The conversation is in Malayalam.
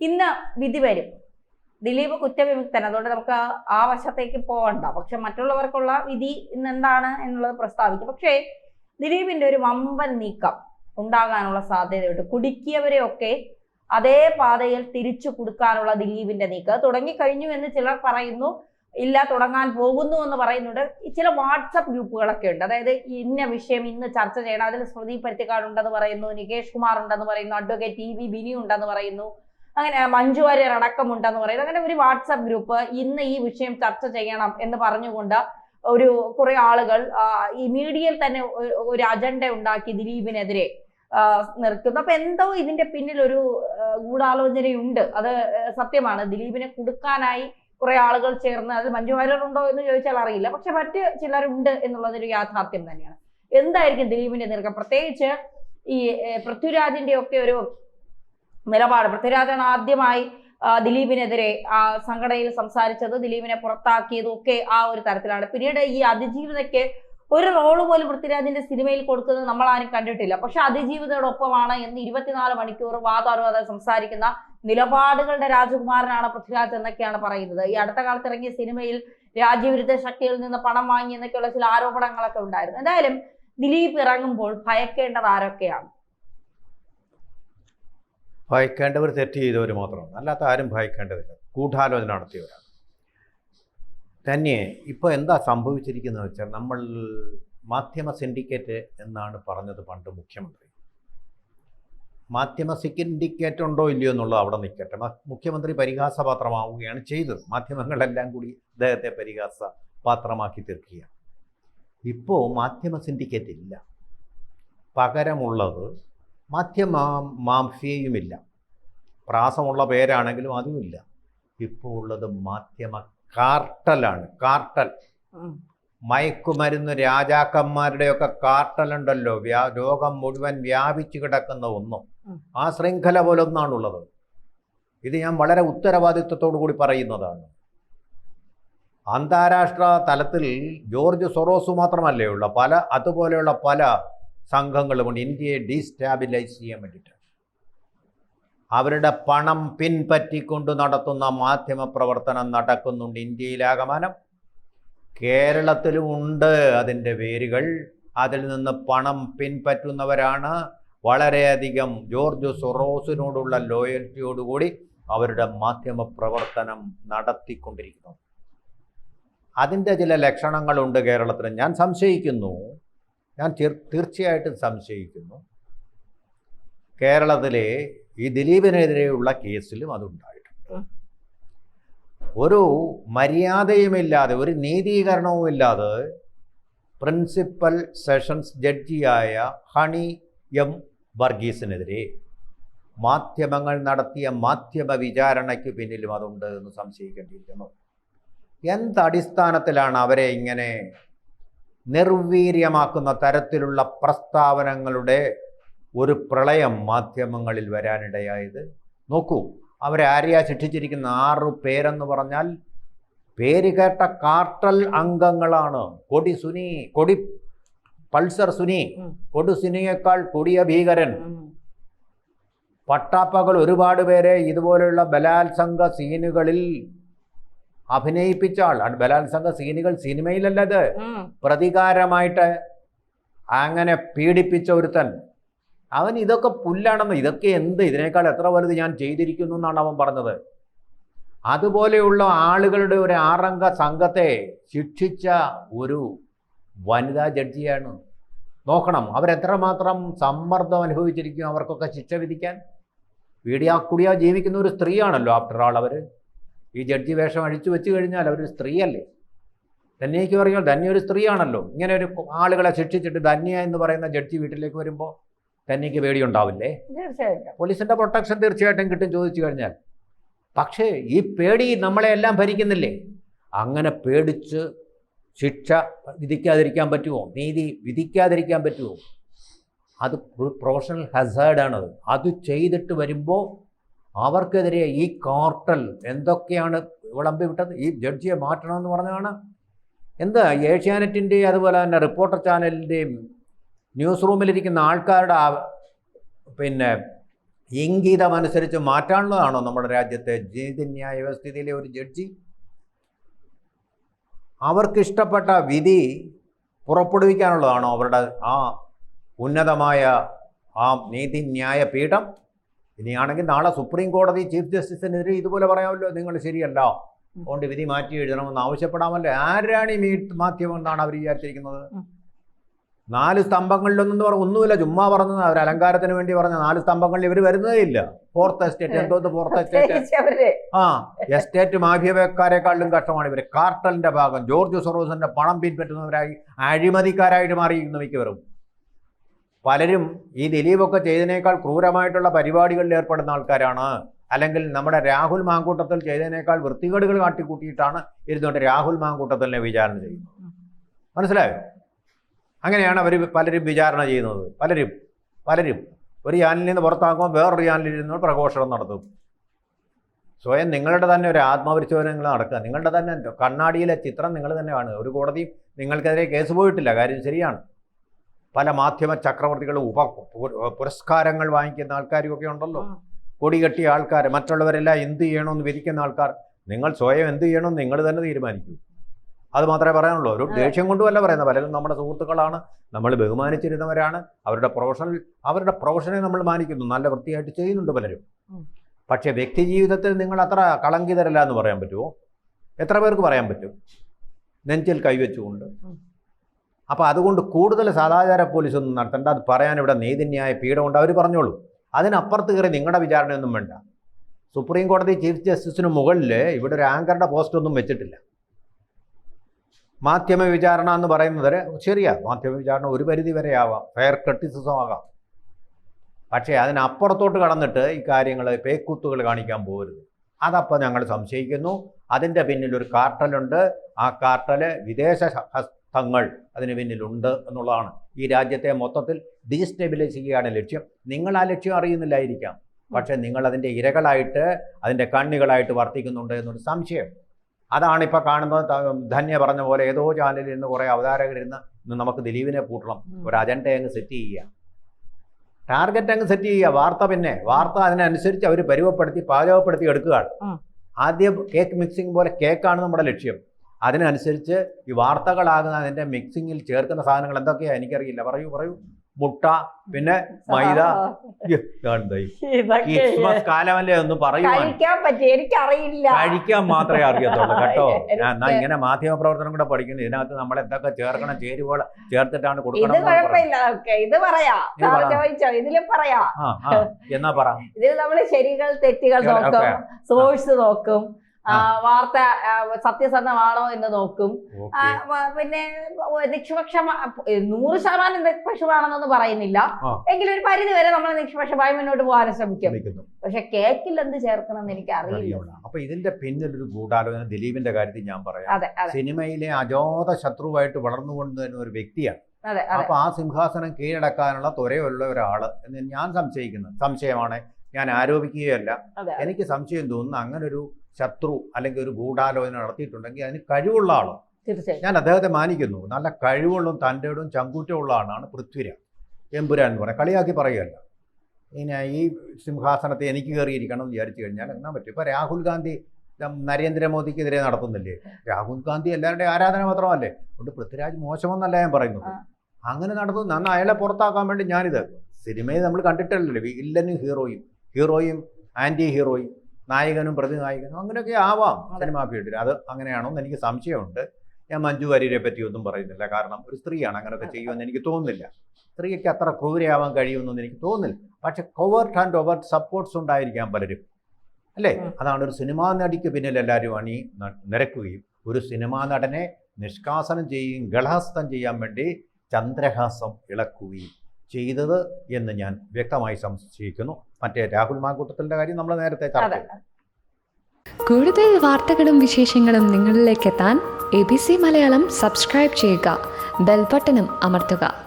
ഇന്ന് വിധി വരും. ദിലീപ് കുറ്റവിമുക്തൻ. അതുകൊണ്ട് നമുക്ക് ആ- വശത്തേക്ക് പോകണ്ട. പക്ഷെ മറ്റുള്ളവർക്കുള്ള വിധി ഇന്ന് എന്താണ് എന്നുള്ളത് പ്രസ്താവിക്കും. പക്ഷേ ദിലീപിന്റെ ഒരു വമ്പൻ നീക്കം ഉണ്ടാകാനുള്ള സാധ്യതയുണ്ട്. കുടുക്കിയവരെയൊക്കെ അതേ പാതയിൽ തിരിച്ചു കൊടുക്കാനുള്ള ദിലീപിന്റെ നീക്കം. അത് തുടങ്ങിക്കഴിഞ്ഞു എന്ന് ചിലർ പറയുന്നു. ഇല്ല തുടങ്ങാൻ പോകുന്നു എന്ന് പറയുന്നുണ്ട്. ചില വാട്സപ്പ് ഗ്രൂപ്പുകളൊക്കെ ഉണ്ട്. അതായത് ഇന്ന വിഷയം ഇന്ന് ചർച്ച ചെയ്യണം. അതിൽ സ്മൃതി പരുത്തിക്കാടുണ്ടെന്ന് പറയുന്നു നികേഷ് കുമാർ ഉണ്ടെന്ന് പറയുന്നു അഡ്വക്കേറ്റ് ടി വി ബിനി ഉണ്ടെന്ന് പറയുന്നു. അങ്ങനെ മഞ്ജു വാര്യർ അടക്കമുണ്ടെന്ന് പറയുന്നത് അങ്ങനെ ഒരു വാട്സപ്പ് ഗ്രൂപ്പ് ഇന്ന് ഈ വിഷയം ചർച്ച ചെയ്യണം എന്ന് പറഞ്ഞുകൊണ്ട് ഒരു കുറെ ആളുകൾ ഈ മീഡിയയിൽ തന്നെ ഒരു- അജണ്ട ഉണ്ടാക്കി ദിലീപിനെതിരെ നിർത്തുന്നു. അപ്പൊ എന്തോ ഇതിന്റെ പിന്നിൽ ഒരു ഗൂഢാലോചനയുണ്ട്. അത് സത്യമാണ്. ദിലീപിനെ കൊടുക്കാനായി കുറെ ആളുകൾ ചേർന്ന് അത് മഞ്ജു വാര്യർ ഉണ്ടോ എന്ന് ചോദിച്ചാൽ അറിയില്ല. പക്ഷെ മറ്റ് ചിലരുണ്ട് എന്നുള്ളതൊരു യാഥാർത്ഥ്യം തന്നെയാണ്. എന്തായിരിക്കും ദിലീപിന്റെ നീക്കം പ്രത്യേകിച്ച് ഈ പൃഥ്വിരാജിന്റെ ഒക്കെ ഒരു നിലപാട്. പൃഥ്വിരാജാണ് ആദ്യമായി ദിലീപിനെതിരെ ആ സംഘടനയിൽ സംസാരിച്ചത് ദിലീപിനെ പുറത്താക്കിയതും ഒക്കെ ആ ഒരു തരത്തിലാണ്. പിന്നീട് ഈ അതിജീവിതയ്ക്ക് ഒരു റോൾ പോലും പൃഥ്വിരാജിന്റെ സിനിമയിൽ കൊടുക്കുന്നത് നമ്മൾ ആരും കണ്ടിട്ടില്ല. പക്ഷെ അതിജീവിതയോടൊപ്പമാണ് എന്ന് ഇരുപത്തിനാല് മണിക്കൂർ വാതാറുവാതെ സംസാരിക്കുന്ന നിലപാടുകളുടെ രാജകുമാരനാണ് പൃഥ്വിരാജ് എന്നൊക്കെയാണ് പറയുന്നത്. ഈ അടുത്ത കാലത്ത് ഇറങ്ങിയ സിനിമയിൽ രാജ്യവിരുദ്ധ ശക്തിയിൽ നിന്ന് പണം വാങ്ങി എന്നൊക്കെയുള്ള ചില ആരോപണങ്ങളൊക്കെ ഉണ്ടായിരുന്നു. എന്തായാലും ദിലീപ് ഇറങ്ങുമ്പോൾ ഭയക്കേണ്ടത് ആരൊക്കെയാണ്? ഭയക്കേണ്ടവർ തെറ്റ് ചെയ്തവർ മാത്രമാണ്. അല്ലാത്ത ആരും ഭയക്കേണ്ടതില്ല. ഗൂഢാലോചന നടത്തിയവരാണ്. തന്നെ ഇപ്പോൾ എന്താ സംഭവിച്ചിരിക്കുന്നത് വെച്ചാൽ നമ്മൾ മാധ്യമ സിൻഡിക്കേറ്റ് എന്നാണ് പറഞ്ഞത് പണ്ട് മുഖ്യമന്ത്രി. മാധ്യമ സിൻഡിക്കേറ്റ് ഉണ്ടോ ഇല്ലയോ എന്നുള്ളത് അവിടെ നിൽക്കട്ടെ. മുഖ്യമന്ത്രി പരിഹാസപാത്രമാവുകയാണ് ചെയ്തത്. മാധ്യമങ്ങളെല്ലാം കൂടി അദ്ദേഹത്തെ പരിഹാസ പാത്രമാക്കി തീർക്കുകയാണ്. ഇപ്പോൾ മാധ്യമ സിൻഡിക്കേറ്റ് ഇല്ല. പകരമുള്ളത് മാധ്യമ മാംഫിയയുമില്ല പ്രാസമുള്ള പേരാണെങ്കിലും അതുമില്ല. ഇപ്പോൾ ഉള്ളത് മാധ്യമ കാർട്ടലാണ്. കാർട്ടൽ. മയക്കുമരുന്ന് രാജാക്കന്മാരുടെയൊക്കെ കാർട്ടലുണ്ടല്ലോ. വ്യാ രോഗം മുഴുവൻ വ്യാപിച്ചു കിടക്കുന്ന ഒന്നും. ആ ശൃംഖല പോലെ ഒന്നാണുള്ളത് ഇത് ഞാൻ വളരെ ഉത്തരവാദിത്വത്തോടു കൂടി പറയുന്നതാണ്. അന്താരാഷ്ട്ര തലത്തിൽ ജോർജ് സൊറോസ് മാത്രമല്ലേ ഉള്ള. പല അതുപോലെയുള്ള പല സംഘങ്ങളുമുണ്ട് ഇന്ത്യയെ ഡീസ്റ്റാബിലൈസ് ചെയ്യാൻ വേണ്ടിയിട്ട്. അവരുടെ പണം പിൻപറ്റിക്കൊണ്ട് നടത്തുന്ന മാധ്യമ പ്രവർത്തനം നടക്കുന്നുണ്ട് ഇന്ത്യയിലാകമാനം. കേരളത്തിലും ഉണ്ട് അതിന്റെ വേരുകൾ. അതിൽ നിന്ന് പണം പിൻപറ്റുന്നവരാണ്. വളരെയധികം ജോർജ് സൊറോസിനോടുള്ള ലോയൽറ്റിയോടുകൂടി അവരുടെ മാധ്യമ പ്രവർത്തനം നടത്തിക്കൊണ്ടിരിക്കുന്നു. അതിന്റെ ചില ലക്ഷണങ്ങളുണ്ട് കേരളത്തിൽ. ഞാൻ സംശയിക്കുന്നു. ഞാൻ തീർച്ചയായിട്ടും സംശയിക്കുന്നു. കേരളത്തിലെ ഈ ദിലീപിനെതിരെയുള്ള കേസിലും അതുണ്ടായിട്ടുണ്ട്. ഒരു മര്യാദയുമില്ലാതെ ഒരു നീതീകരണവുമില്ലാതെ പ്രിൻസിപ്പൽ സെഷൻസ് ജഡ്ജിയായ ഹണി എം വർഗീസിനെതിരെ മാധ്യമങ്ങൾ നടത്തിയ മാധ്യമ വിചാരണയ്ക്ക് പിന്നിലും അതുണ്ട് എന്ന് സംശയിക്കേണ്ടിയിരിക്കുന്നു. എന്തടിസ്ഥാനത്തിലാണ് അവരെ ഇങ്ങനെ നിർവീര്യമാക്കുന്ന തരത്തിലുള്ള പ്രസ്താവനകളുടെ ഒരു പ്രളയം മാധ്യമങ്ങളിൽ വരാനിടയായത് നോക്കൂ അവരെ ആര്യാ ശിക്ഷിച്ചിരിക്കുന്ന ആറ് പേരെന്ന് പറഞ്ഞാൽ പേര് കേട്ട കാർട്ടൽ അംഗങ്ങളാണ് കൊടി സുനി കൊടി പൾസർ സുനി. കൊടു സുനിയേക്കാൾ കൊടിയ ഭീകരൻ. പട്ടാപ്പകൾ ഒരുപാട് പേരെ ഇതുപോലെയുള്ള ബലാത്സംഗ സീനുകളിൽ അഭിനയിപ്പിച്ച ആൾ. ബലാത്സംഗ സീനുകൾ സിനിമയിലല്ലത്. പ്രതികാരമായിട്ട് അങ്ങനെ പീഡിപ്പിച്ച ഒരുത്തൻ. അവൻ ഇതൊക്കെ പുല്ലാണെന്ന് ഇതൊക്കെ എന്ത്? ഇതിനേക്കാൾ എത്ര വലുത് ഞാൻ ചെയ്തിരിക്കുന്നു എന്നാണ് അവൻ പറഞ്ഞത്. അതുപോലെയുള്ള ആളുകളുടെ ഒരു ആറംഗ സംഘത്തെ ശിക്ഷിച്ച ഒരു വനിതാ ജഡ്ജിയാണ്. നോക്കണം അവരെത്രമാത്രം സമ്മർദ്ദം അനുഭവിച്ചിരിക്കും അവർക്കൊക്കെ ശിക്ഷ വിധിക്കാൻ. വീടിയാ കുടിയാ ജീവിക്കുന്ന ഒരു സ്ത്രീയാണല്ലോ ആഫ്റ്റർ ആൾ അവർ ഈ ജഡ്ജി വേഷം അഴിച്ചു വെച്ച് കഴിഞ്ഞാൽ അവരൊരു സ്ത്രീയല്ലേ? ധന്യയ്ക്ക് പറഞ്ഞാൽ ധന്യ ഒരു സ്ത്രീയാണല്ലോ. ഇങ്ങനെ ഒരു ആളുകളെ ശിക്ഷിച്ചിട്ട് ധന്യ എന്ന് പറയുന്ന ജഡ്ജി വീട്ടിലേക്ക് വരുമ്പോൾ ധന്യയ്ക്ക് പേടിയുണ്ടാവില്ലേ? തീർച്ചയായിട്ടും. പോലീസിന്റെ പ്രൊട്ടക്ഷൻ തീർച്ചയായിട്ടും കിട്ടും ചോദിച്ചു കഴിഞ്ഞാൽ. പക്ഷേ ഈ പേടി നമ്മളെ എല്ലാം ഭരിക്കുന്നില്ലേ? അങ്ങനെ പേടിച്ച് ശിക്ഷ വിധിക്കാതിരിക്കാൻ പറ്റുമോ നീതി വിധിക്കാതിരിക്കാൻ പറ്റുമോ അത് പ്രൊഫഷണൽ ഹസാർഡാണത് അത് ചെയ്തിട്ട് വരുമ്പോൾ അവർക്കെതിരെ ഈ കാർട്ടൽ എന്തൊക്കെയാണ് വിളമ്പി വിട്ടത് ഈ ജഡ്ജിയെ മാറ്റണമെന്ന് പറഞ്ഞതാണ്. എന്താ? ഏഷ്യാനെറ്റിന്റെ അതുപോലെ തന്നെ റിപ്പോർട്ടർ ചാനലിന്റെയും ന്യൂസ് റൂമിലിരിക്കുന്ന ആൾക്കാരുടെ പിന്നെ ഇംഗിതമനുസരിച്ച് മാറ്റാനുള്ളതാണോ നമ്മുടെ രാജ്യത്തെ നീതിന്യായ വ്യവസ്ഥിതിയിലെ ഒരു ജഡ്ജി? അവർക്കിഷ്ടപ്പെട്ട വിധി പുറപ്പെടുവിക്കാനുള്ളതാണോ അവരുടെ ആ ഉന്നതമായ ആ നീതിന്യായ പീഠം? ഇനിയാണെങ്കിൽ നാളെ സുപ്രീം കോടതി ചീഫ് ജസ്റ്റിസിനെതിരെ ഇതുപോലെ പറയാമല്ലോ നിങ്ങൾ ശരിയല്ല. അതുകൊണ്ട് വിധി മാറ്റി എഴുതണമെന്ന് ആവശ്യപ്പെടാമല്ലോ. ആരാണ് ഈ മീറ്റ് മാധ്യമം എന്നാണ് അവർ വിചാരിച്ചിരിക്കുന്നത്. നാല് സ്തംഭങ്ങളിലൊന്നും പറഞ്ഞു ഒന്നുമില്ല. ചുമ്മാ പറഞ്ഞത് അവർ അലങ്കാരത്തിന് വേണ്ടി പറഞ്ഞ നാല് സ്തംഭങ്ങളിൽ ഇവർ വരുന്നതേ ഇല്ല. ഫോർത്ത് എസ്റ്റേറ്റ് എന്തോന്ന് ഫോർത്ത് എസ്റ്റേറ്റ് ആ എസ്റ്റേറ്റ് മാഫിയക്കാരെക്കാളിലും കഷ്ടമാണ് ഇവർ കാർട്ടലിന്റെ ഭാഗം ജോർജ് സൊറോസിന്റെ പണം പിൻപറ്റുന്നവരായി അഴിമതിക്കാരായിട്ട് മാറിയിരിക്കുന്നു മിക്കവരും. പലരും ഈ ദിലീപൊക്കെ ചെയ്തതിനേക്കാൾ ക്രൂരമായിട്ടുള്ള പരിപാടികളിൽ ഏർപ്പെടുന്ന ആൾക്കാരാണ്. അല്ലെങ്കിൽ നമ്മുടെ രാഹുൽ മാങ്കൂട്ടത്തിൽ ചെയ്തതിനേക്കാൾ വൃത്തികേടുകൾ കാട്ടിക്കൂട്ടിയിട്ടാണ് ഇരുന്നുകൊണ്ട് രാഹുൽ മാങ്കൂട്ടത്തിനെ വിചാരണ ചെയ്യുന്നത്. മനസ്സിലായോ? അങ്ങനെയാണ് അവർ പലരും വിചാരണ ചെയ്യുന്നത്. പലരും പലരും. ഒരു ചാനലിൽ നിന്ന് പുറത്താക്കുമ്പോൾ വേറൊരു ചാനലിൽ ഇരുന്ന് പ്രഘോഷണം നടത്തും. സ്വയം നിങ്ങളുടെ തന്നെ ഒരു ആത്മപരിശോധന നടക്കുക. നിങ്ങളുടെ തന്നെ കണ്ണാടിയിലെ ചിത്രം നിങ്ങൾ തന്നെ കാണുക. ഒരു കോടതി നിങ്ങൾക്കെതിരെ കേസ് പോയിട്ടില്ല. കാര്യം ശരിയാണ്. പല മാധ്യമ ചക്രവർത്തികളും ഉപ പുരസ്കാരങ്ങൾ വാങ്ങിക്കുന്ന ആൾക്കാരും ഒക്കെ ഉണ്ടല്ലോ. ഉം. കൊടി കെട്ടിയ ആൾക്കാർ മറ്റുള്ളവരെല്ലാം എന്ത് ചെയ്യണമെന്ന് വിധിക്കുന്ന ആൾക്കാർ നിങ്ങൾ സ്വയം എന്ത് ചെയ്യണമെന്ന് നിങ്ങൾ തന്നെ തീരുമാനിക്കൂ. അത് മാത്രമേ പറയാനുള്ളൂ. ഒരു ദേഷ്യം കൊണ്ടുമല്ല പറയുന്നത്. പലരും നമ്മുടെ സുഹൃത്തുക്കളാണ് നമ്മൾ ബഹുമാനിച്ചിരുന്നവരാണ് അവരുടെ പ്രൊഫഷണൽ അവരുടെ പ്രൊഫഷനെ നമ്മൾ മാനിക്കുന്നു. നല്ല വൃത്തിയായിട്ട് ചെയ്യുന്നുണ്ട് പലരും. പക്ഷേ വ്യക്തി ജീവിതത്തിൽ നിങ്ങൾ അത്ര കളങ്കിതരല്ല എന്ന് പറയാൻ പറ്റുമോ? എത്ര പേർക്ക് പറയാൻ പറ്റും? നെഞ്ചിൽ കൈവച്ചുകൊണ്ട്. അപ്പോൾ അതുകൊണ്ട് കൂടുതൽ സദാചാര പോലീസൊന്നും നടത്തേണ്ട. അത് പറയാൻ ഇവിടെ നീതിന്യായ പീഠമുണ്ട്. അവർ പറഞ്ഞോളൂ. അതിനപ്പുറത്ത് കയറി നിങ്ങളുടെ വിചാരണയൊന്നും വേണ്ട. സുപ്രീം കോടതി ചീഫ് ജസ്റ്റിസിന് മുകളിൽ ഇവിടെ ഒരു ആങ്കറുടെ പോസ്റ്റ് ഒന്നും വെച്ചിട്ടില്ല. മാധ്യമ വിചാരണ എന്ന് പറയുന്നത് ശരിയാ. മാധ്യമ വിചാരണ ഒരു പരിധി വരെ ആവാം. ഫെയർ ക്രിറ്റിസിസം ആകാം. പക്ഷേ അതിനപ്പുറത്തോട്ട് കടന്നിട്ട് ഈ കാര്യങ്ങൾ പേക്കൂത്തുകൾ കാണിക്കാൻ പോകരുത്. അതപ്പോൾ ഞങ്ങൾ സംശയിക്കുന്നു. അതിന്റെ പിന്നിൽ ഒരു കാർട്ടലുണ്ട്. ആ കാർട്ടൽ വിദേശ ഹസ്തങ്ങൾ അതിന് പിന്നിലുണ്ട് എന്നുള്ളതാണ്. ഈ രാജ്യത്തെ മൊത്തത്തിൽ ഡീസ്റ്റെബിലൈസ് ചെയ്യുകയാണ് ലക്ഷ്യം. നിങ്ങൾ ആ ലക്ഷ്യം അറിയുന്നില്ലായിരിക്കാം. പക്ഷേ നിങ്ങൾ അതിന്റെ ഇരകളായിട്ട് അതിന്റെ കണ്ണികളായിട്ട് വർത്തിക്കുന്നുണ്ട് എന്നൊരു സംശയം. അതാണ് ഇപ്പോൾ കാണുന്നത് ധന്യ പറഞ്ഞ പോലെ ഏതോ ചാനലിൽ നിന്ന് കുറേ അവതാരകരിരുന്ന് ഇന്ന് നമുക്ക് ദിലീപിനെ പൂട്ടണം. ഒരു അജണ്ട അങ്ങ് സെറ്റ് ചെയ്യുക. ടാർഗറ്റ് അങ്ങ് സെറ്റ് ചെയ്യുക. വാർത്ത പിന്നെ. വാർത്ത അതിനനുസരിച്ച് അവർ പരുവപ്പെടുത്തി പാചകപ്പെടുത്തി എടുക്കുകയാണ്. ആദ്യം കേക്ക് മിക്സിംഗ് പോലെ കേക്കാണ് നമ്മുടെ ലക്ഷ്യം. അതിനനുസരിച്ച് ഈ വാർത്തകളാകുന്ന അതിന്റെ മിക്സിങ്ങിൽ ചേർക്കുന്ന സാധനങ്ങൾ എന്തൊക്കെയാണ് എനിക്കറിയില്ല. പറയൂ പറയൂ. മുട്ട പിന്നെ മൈദ. ക്രിസ്മസ് കാലമല്ലേ ഒന്ന് പറയുവാൻ. കഴിക്കാൻ പറ്റി എനിക്കറിയില്ല. കഴിക്കാൻ മാത്രമേ അറിയത്തുള്ളൂ കേട്ടോ. എന്നാ ഇങ്ങനെ മാധ്യമ പ്രവർത്തനം കൂടെ പഠിക്കുന്നു. ഇതിനകത്ത് നമ്മൾ എന്തൊക്കെ ചേർക്കണം ചേരുവ ചേർത്തിട്ടാണ് കൊടുക്കണം ഓക്കെ ഇത് പറയാ. ചോദിച്ചോ ഇതിലും പറയാ. എന്നാ പറ. ഇതിൽ നമ്മൾ ശരികൾ തെറ്റുകൾ നോക്കും സോഴ്സ് നോക്കും. വാർത്ത സത്യസന്ധമാണോ എന്ന് നോക്കും. പിന്നെ നിഷ്പക്ഷ നൂറ് ശതമാനം നിഷ്പക്ഷമാണെന്നൊന്നും പറയുന്നില്ല. എങ്കിലും ഒരു പരിധി വരെ നമ്മൾ നിക്ഷപക്ഷമായി മുന്നോട്ട് പോകാൻ ശ്രമിക്കും. പക്ഷെ കേക്കിൽ എന്ത് ചേർക്കണം എന്ന് എനിക്ക് അറിയില്ല അപ്പൊ ഇതിന്റെ പിന്നിൽ ഒരു ഗൂഢാലോചന ദിലീപിന്റെ കാര്യത്തിൽ ഞാൻ പറയാം. സിനിമയിലെ അജോത ശത്രുവായിട്ട് വളർന്നുകൊണ്ട് തന്നെ ഒരു വ്യക്തിയാണ്. അപ്പൊ ആ സിംഹാസനം കീഴടക്കാനുള്ള ത്വരയുള്ള ഒരാൾ എന്ന് ഞാൻ സംശയിക്കുന്നു. സംശയമാണ്. ഞാൻ ആരോപിക്കുകയല്ല. എനിക്ക് സംശയം തോന്നുന്നു അങ്ങനെ ഒരു ശത്രു അല്ലെങ്കിൽ ഒരു ഗൂഢാലോചന നടത്തിയിട്ടുണ്ടെങ്കിൽ അതിന് കഴിവുള്ള ആളോ? തീർച്ചയായും. ഞാൻ അദ്ദേഹത്തെ മാനിക്കുന്നു. നല്ല കഴിവുള്ളതും തന്റെടും ചങ്കൂറ്റമുള്ള ആളാണ് പൃഥ്വിരാജ്. എമ്പുരാൻ എന്ന് പറയാം കളിയാക്കി പറയുകയല്ല. ഇനി ഈ സിംഹാസനത്തെ എനിക്ക് കയറിയിരിക്കണം എന്ന് വിചാരിച്ചു കഴിഞ്ഞാൽ എന്നാ പറ്റും? ഇപ്പോൾ രാഹുൽ ഗാന്ധി നരേന്ദ്രമോദിക്കെതിരെ നടത്തുന്നില്ലേ? രാഹുൽ ഗാന്ധി എല്ലാവരുടെയും ആരാധന മാത്രമല്ലേ അതുകൊണ്ട് പൃഥ്വിരാജ് മോശമെന്നല്ല ഞാൻ പറയുന്നത്. അങ്ങനെ നടത്തുന്നു അയാളെ പുറത്താക്കാൻ വേണ്ടി ഞാനിത്. സിനിമയിൽ നമ്മൾ കണ്ടിട്ടല്ലല്ലോ. വില്ലനും ഹീറോയും. ഹീറോയും ആന്റി ഹീറോയും നായകനും പ്രതിനായകനും അങ്ങനെയൊക്കെ ആവാം. സിനിമാ ഫീൽഡിൽ. അത് അങ്ങനെയാണോ എന്ന് എനിക്ക് സംശയമുണ്ട്. ഞാൻ മഞ്ജു വാര്യരെ പറ്റി ഒന്നും പറയുന്നില്ല. കാരണം ഒരു സ്ത്രീയാണ് അങ്ങനെയൊക്കെ ചെയ്യുമെന്ന് എനിക്ക് തോന്നുന്നില്ല. സ്ത്രീക്ക് അത്ര ക്രൂരയാവാൻ കഴിയുമെന്നൊന്നും എനിക്ക് തോന്നുന്നില്ല. പക്ഷെ കോവേർട്ട് ആൻഡ് ഓവർട്ട് സപ്പോർട്ട്സ് ഉണ്ടായിരിക്കാം പലരും. അല്ലേ? അതാണ് ഒരു സിനിമാ നടിക്ക് പിന്നിൽ എല്ലാവരും അണി നിരക്കുകയും ഒരു സിനിമാ നടനെ നിഷ്കാസനം ചെയ്യുകയും ഗളഹസ്തം ചെയ്യാൻ വേണ്ടി ചന്ദ്രഹാസം ഇളക്കുകയും ചെയ്തത് എന്ന് ഞാൻ വ്യക്തമായി സംശയിക്കുന്നു. മറ്റേ രാഹുൽ മാങ്കൂട്ടത്തിന്റെ കാര്യം നമ്മൾ നേരത്തെ ചർച്ച കൂടുതൽ വാർത്തകളും വിശേഷങ്ങളും നിങ്ങളിലേക്ക് എത്താൻ A B C Malayalam subscribe ചെയ്യുക. ബെൽബട്ടനും അമർത്തുക.